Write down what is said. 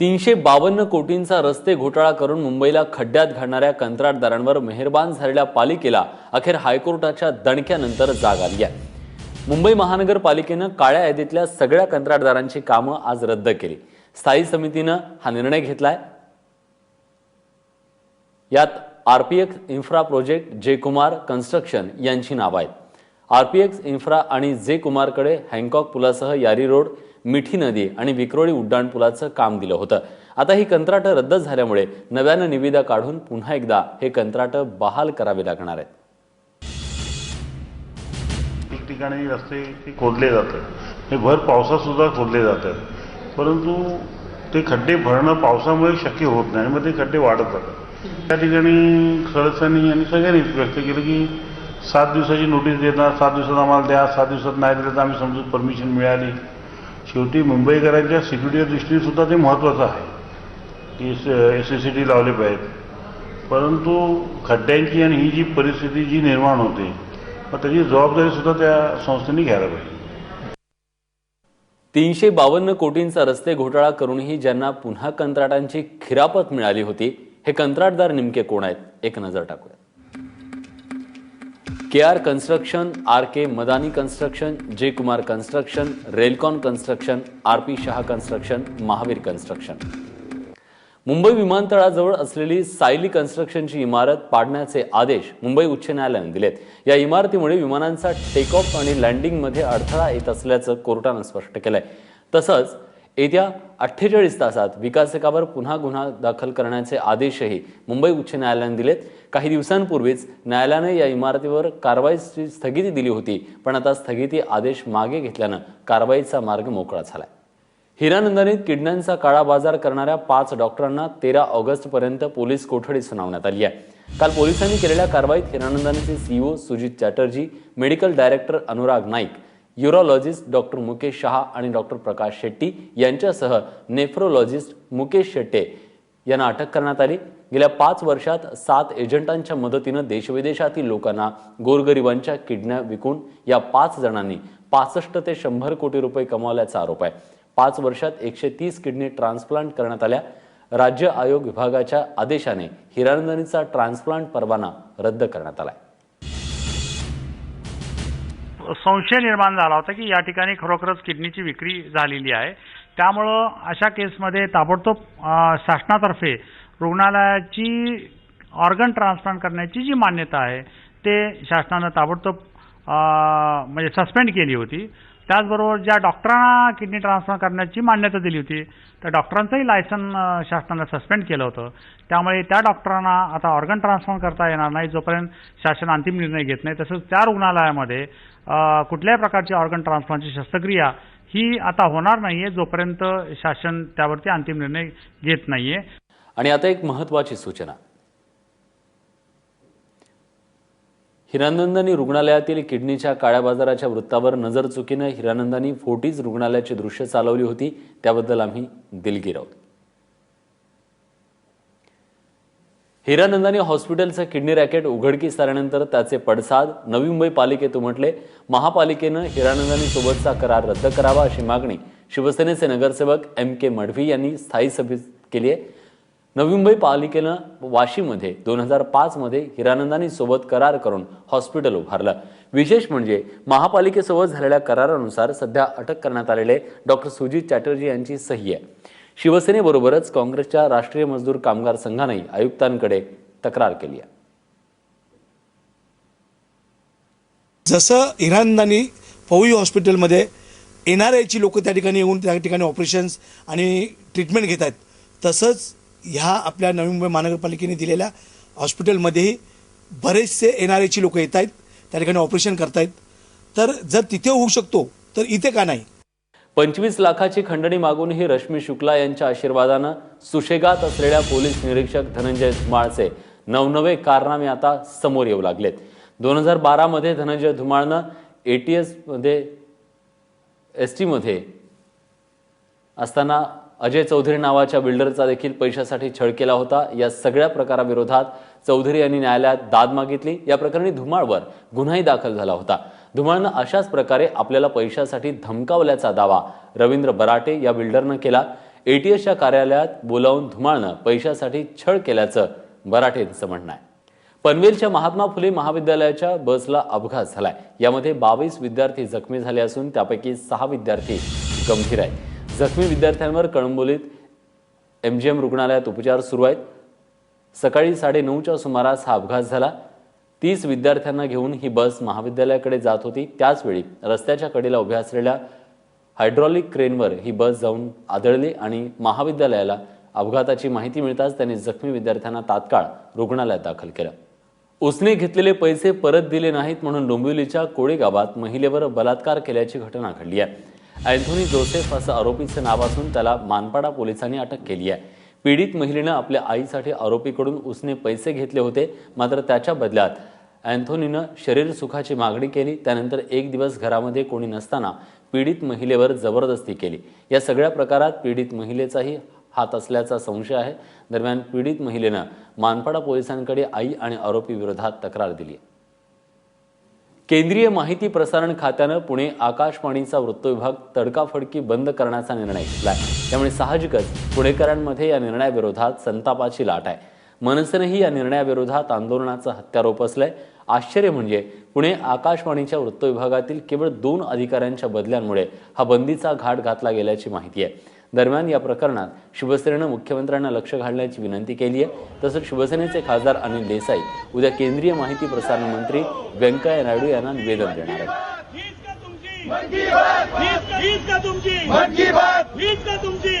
तीनशे बावन्न कोटींचा रस्ते घोटाळा करून मुंबईला खड्ड्यात घालणाऱ्या कंत्राटदारांवर मेहरबान झालेल्या पालिकेला अखेर हायकोर्टाच्या दणक्यानंतर जाग आली आहे. मुंबई महानगरपालिकेनं काळ्या यादीतल्या सगळ्या कंत्राटदारांची कामं आज रद्द केली. स्थायी समितीनं हा निर्णय घेतलाय. यात आरपीएक्स इन्फ्रा प्रोजेक्ट जे कुमार कन्स्ट्रक्शन यांची नावं आहेत. आरपीएक्स इन्फ्रा आणि जे कुमारकडे हँकॉक पुलासह यारी रोड मिठी नदी आणि विक्रोळी उड्डाणपुलाचं काम दिलं होतं. आता ही कंत्राटं रद्द झाल्यामुळे नव्यानं निविदा काढून पुन्हा एकदा हे कंत्राटं बहाल करावे लागणार आहेत. ठिकठिकाणी रस्ते ते खोदले जातात. हे भर पावसात सुद्धा खोदले जातात. परंतु ते खड्डे भरणं पावसामुळे शक्य होत नाही मग ते खड्डे वाढत जातात त्या ठिकाणी सदस्यांनी आणि सगळ्यांनीच व्यक्त केलं की सात दिवसाची नोटीस देणार सात दिवसात आम्हाला द्या सात दिवसात नाही दिलं तर आम्ही समजू परमिशन मिळाली. शेवटी मुंबईकरांच्या सिक्युरिटीच्या दृष्टीने सुद्धा ते महत्त्वाचं आहे. की एस एस सी टी लावले पाहिजेत. परंतु खड्ड्यांची आणि ही जी परिस्थिती जी निर्माण होते मग त्याची जबाबदारी सुद्धा त्या संस्थेने घ्यायला पाहिजे. तीनशे बावन्न कोटींचा रस्ते घोटाळा करूनही ज्यांना पुन्हा कंत्राटांची खिरापत मिळाली होती हे कंत्राटदार नेमके कोण आहेत? एक नजर टाकूया. K R construction R K Madani construction J Kumar construction Railcon construction R P Shah construction Mahavir construction. Mumbai विमानतळाजवळ असलेली सायली कन्स्ट्रक्शनची इमारत पाडण्याचे आदेश मुंबई उच्च न्यायालयाने दिलेत. या इमारतीमुळे विमानांचा टेकऑफ आणि लँडिंगमध्ये अडथळा येत असल्याचं कोर्टानं स्पष्ट केलंय. तसंच येत्या अठ्ठेचाळीस तासात विकासकावर पुन्हा गुन्हा दाखल करण्याचे आदेशही मुंबई उच्च न्यायालयाने दिलेत. काही दिवसांपूर्वीच न्यायालयाने या इमारतीवर कारवाईची स्थगिती दिली होती पण आता स्थगिती आदेश मागे घेतल्यानं कारवाईचा मार्ग मोकळा झालाय. हिरानंदानीत किडण्यांचा काळा बाजार करणाऱ्या पाच डॉक्टरांना तेरा ऑगस्टपर्यंत पोलीस कोठडी सुनावण्यात आली आहे. काल पोलिसांनी केलेल्या कारवाईत हिरानंदानीचे CEO Sujit Chatterjee medical director Anurag Naik urologist doctor Mukesh Shah आणि डॉक्टर प्रकाश शेट्टी यांच्यासह नेफ्रोलॉजिस्ट मुकेश शेट्टे यांना अटक करण्यात आली. गेल्या पाच वर्षात सात एजंटांच्या मदतीनं देशविदेशातील लोकांना गोरगरिबांच्या किडन्या विकून या पाच जणांनी पासष्ट ते शंभर कोटी रुपये कमावल्याचा आरोप आहे. पाच वर्षात एकशे तीस किडनी ट्रान्सप्लांट करण्यात आल्या. राज्य आयोग विभागाच्या आदेशाने हिरानंदनीचा ट्रान्सप्लांट परवाना रद्द करण्यात आला आहे संशय निर्माण झाला होता की या ठिकाणी खरोखरच किडनीची विक्री झालेली आहे. त्यामुळं अशा केसमध्ये ताबडतोब शासनातर्फे रुग्णालयाची ऑर्गन ट्रान्सप्लांट करण्याची जी मान्यता आहे ते शासनानं ताबडतोब म्हणजे सस्पेंड केली होती. त्याचबरोबर ज्या डॉक्टरांना किडनी ट्रान्सप्लांट करण्याची मान्यता दिली होती त्या डॉक्टरांचंही लायसन शासनानं सस्पेंड केलं होतं. त्यामुळे त्या डॉक्टरांना आता ऑर्गन ट्रान्सप्लांट करता येणार नाही जोपर्यंत शासन अंतिम निर्णय घेत नाही तसंच त्या रुग्णालयामध्ये कुठल्याही प्रकारची ऑर्गन ट्रान्सप्लांटची शस्त्रक्रिया ही आता होणार नाहीये जोपर्यंत शासन त्यावरती अंतिम निर्णय घेत नाहीये. आणि आता एक महत्वाची सूचना. हिरानंदानी रुग्णालयातील किडनीच्या काळ्या बाजाराच्या वृत्तावर नजर चुकीनं हिरानंदानी फोर्टीज रुग्णालयाची दृश्य चालवली होती. त्याबद्दल आम्ही दिलगीर आहोत. हिरानंदानी हॉस्पिटलचं किडनी रॅकेट उघडकीस आल्यानंतर त्याचे पडसाद नवी मुंबई पालिकेत उमटले. महापालिकेनं हिरानंदानी सोबतचा करार रद्द करावा अशी मागणी शिवसेनेचे नगरसेवक एम के मढवी यांनी स्थायी सभेत केली आहे. नवी मुंबई पालिकेनं वाशीमध्ये दोन हजार पाचमध्ये हिरानंदानी सोबत करार करून हॉस्पिटल उभारलं. विशेष म्हणजे महापालिकेसोबत झालेल्या करारानुसार सध्या अटक करण्यात आलेले डॉक्टर सुजित चॅटर्जी यांची सही आहे. शिवसेनेबरोबरच काँग्रेसच्या राष्ट्रीय मजदूर कामगार संघानेही आयुक्तांकडे तक्रार केली आहे. जसं इराणदानी पवई हॉस्पिटलमध्ये एन आर आयची लोकं त्या ठिकाणी येऊन त्या ठिकाणी ऑपरेशन्स आणि ट्रीटमेंट घेत आहेत तसंच ह्या आपल्या नवी मुंबई महानगरपालिकेने दिलेल्या हॉस्पिटलमध्येही बरेचसे एन आर एची लोक येत आहेत. त्या ठिकाणी ऑपरेशन करतायत. तर जर तिथे होऊ शकतो तर इथे का नाही? पंचवीस लाखाची खंडणी मागूनही रश्मी शुक्ला यांच्या आशीर्वादानं सुशेगात असलेल्या पोलीस निरीक्षक धनंजय धुमाळचे नवनवे कारनामे आता समोर येऊ लागलेत. दोन हजार बारामध्ये धनंजय धुमाळनं ए टी एसमध्ये एस टीमध्ये असताना अजय चौधरी नावाच्या बिल्डरचा देखील पैशासाठी छळ केला होता. या सगळ्या प्रकाराविरोधात चौधरी यांनी न्यायालयात दाद मागितली. या प्रकरणी धुमाळवर गुन्हाही दाखल झाला होता. धुमाळनं अशाच प्रकारे आपल्याला पैशासाठी धमकावल्याचा दावा रवींद्र बराटे या बिल्डरनं केला. एटीएसच्या कार्यालयात बोलावून धुमाळनं पैशासाठी छळ केल्याचं बराटेंचं म्हणणं आहे. पनवेलच्या महात्मा फुले महाविद्यालयाच्या बसला अपघात झालाय. यामध्ये बावीस विद्यार्थी जखमी झाले असून त्यापैकी सहा विद्यार्थी गंभीर आहेत. जखमी विद्यार्थ्यांवर कळंबोलीत एम जी एम रुग्णालयात उपचार सुरू आहेत. सकाळी साडेनऊच्या सुमारास हा अपघात झाला. तीस विद्यार्थ्यांना घेऊन ही बस महाविद्यालयाकडे जात होती. त्याचवेळी रस्त्याच्या कडेला उभ्या असलेल्या हायड्रॉलिक क्रेनवर ही बस जाऊन आदळली आणि महाविद्यालयाला अपघाताची माहिती मिळताच त्यांनी जखमी विद्यार्थ्यांना तात्काळ रुग्णालयात दाखल केलं. उसने घेतलेले पैसे परत दिले नाहीत म्हणून डोंबिवलीच्या कोळी गावात महिलेवर बलात्कार केल्याची घटना घडली आहे. अँथोनी जोसेफ असं आरोपीचं नाव असून त्याला मानपाडा पोलिसांनी अटक केली आहे. पीडित महिलेनं आपल्या आईसाठी आरोपीकडून उसने पैसे घेतले होते मात्र त्याच्या बदल्यात अँथोनीनं शरीर सुखाची मागणी केली. त्यानंतर एक दिवस घरामध्ये कोणी नसताना पीडित महिलेवर जबरदस्ती केली. या सगळ्या प्रकारात पीडित महिलेचाही हात असल्याचा संशय आहे. दरम्यान पीडित महिलेनं मानपाडा पोलिसांकडे आई आणि आरोपी विरोधात तक्रार दिली आहे. केंद्रीय माहिती प्रसारण खात्यानं पुणे आकाशवाणीचा वृत्तविभाग तडकाफडकी बंद करण्याचा निर्णय घेतलाय. त्यामुळे साहजिकच पुणेकरांमध्ये या निर्णयाविरोधात संतापाची लाट आहे. मनसेनंही या निर्णयाविरोधात आंदोलनाचं हत्यारोप उपसलंय आश्चर्य म्हणजे पुणे आकाशवाणीच्या वृत्तविभागातील केवळ दोन अधिकाऱ्यांच्या बदल्यांमुळे हा बंदीचा घाट घातला गेल्याची माहिती आहे. दरम्यान या प्रकरणात शिवसेनेनं मुख्यमंत्र्यांना लक्ष घालण्याची विनंती केली आहे तसंच शिवसेनेचे खासदार अनिल देसाई उद्या केंद्रीय माहिती प्रसारण मंत्री व्यंकय्या नायडू यांना निवेदन देणार आहेत. हीच का तुमची? हीच हीच का तुमची? हीच का तुमची